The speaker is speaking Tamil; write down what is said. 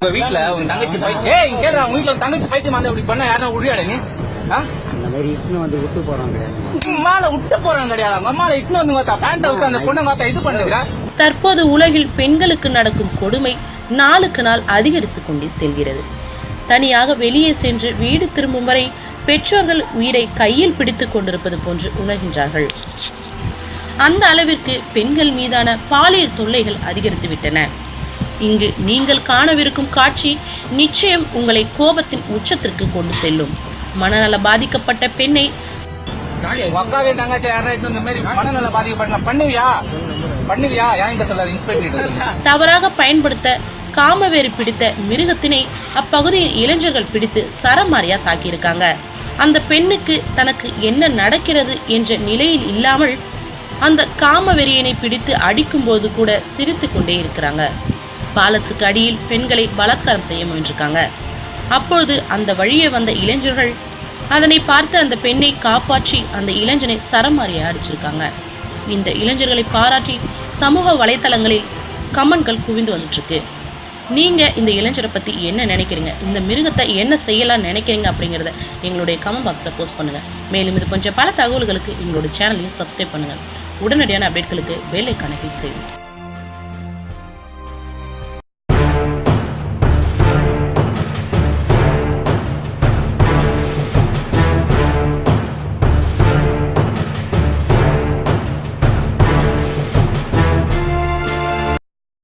உங்க வீட்டுல உங்க தங்கச்சி பைத்தியம் ஏய் கேடுறா உங்க வீட்டுல உங்க தங்கச்சி பைத்தியம் வந்து இப்படி பண்ண? யாரும் உரியாட நீ? ஆ? அந்த மாதிரி இட்டுன்னு வந்து விட்டு போறோம் கிடையாது. அம்மால விட்டு போறாங்க கிடையாது. அவங்க அம்மால இட்டுன்னு வந்து பார்த்தா பேண்ட் விட்டு அந்த பொண்ணை பார்த்தா இது பண்ணுகிறா தற்போது உலகில் பெண்களுக்கு நடக்கும் கொடுமை நாளுக்கு நாள் அதிகரித்துக் கொண்டே செல்கிறது. தனியாக வெளியே சென்று வீடு திரும்பும் வரை பெற்றோர்கள் உயிரை கையில் பிடித்துக் கொண்டிருப்பது போன்று உணர்கின்றார்கள். அந்த அளவிற்கு பெண்கள் மீதான பாலியல் தொல்லைகள் அதிகரித்து விட்டன இங்கு நீங்கள் காணவிருக்கும் காட்சி நிச்சயம் உங்களை கோபத்தின் உச்சத்திற்கு கொண்டு செல்லும். மனநல பாதிக்கப்பட்ட பெண்ணை உங்க அக்காவே தங்கச்சி யாராச்சும் இந்த மாதிரி மனநல பாதிக்கப்பட்ட பண்ணுவியா? பண்ணுவியா? என்கிட்ட சொல்லாது? இன்ஸ்பெக்டர் தவறாக பயன்படுத்த காமவேறி பிடித்த மிருகத்தினை அப்பகுதியின் இளைஞர்கள் பிடித்து சரமாரியா தாக்கியிருக்காங்க. அந்த பெண்ணுக்கு தனக்கு என்ன நடக்கிறது என்ற நிலையில் இல்லாமல் அந்த காமவெறியனை பிடித்து அடிக்கும்போது கூட சிரித்து கொண்டே இருக்கிறாங்க. பாலத்திற்கு அடியில் பெண்களை பலாத்காரம் செய்ய முயன்றிருக்காங்க. அப்பொழுது அந்த வழியே வந்த இளைஞர்கள் அதனை பார்த்து அந்த பெண்ணை காப்பாற்றி அந்த இளைஞனை சரமாரியாக அடிச்சிருக்காங்க. இந்த இளைஞர்களை பாராட்டி சமூக வலைத்தளங்களில் கமெண்ட்கள் குவிந்து வந்துட்டுருக்கு நீங்கள் இந்த இளைஞரை பற்றி என்ன நினைக்கிறீங்க? இந்த மிருகத்தை என்ன செய்யலாம்னு நினைக்கிறீங்க அப்படிங்கிறத எங்களுடைய கமெண்ட் பாக்ஸில் போஸ்ட் பண்ணுங்கள் மேலும் இது கொஞ்சம் பல தகவல்களுக்கு எங்களுடைய சேனலையும் சப்ஸ்கிரைப் பண்ணுங்கள் உடனடியான அப்டேட்களுக்கு பெல் ஐக்கானை கிளிக்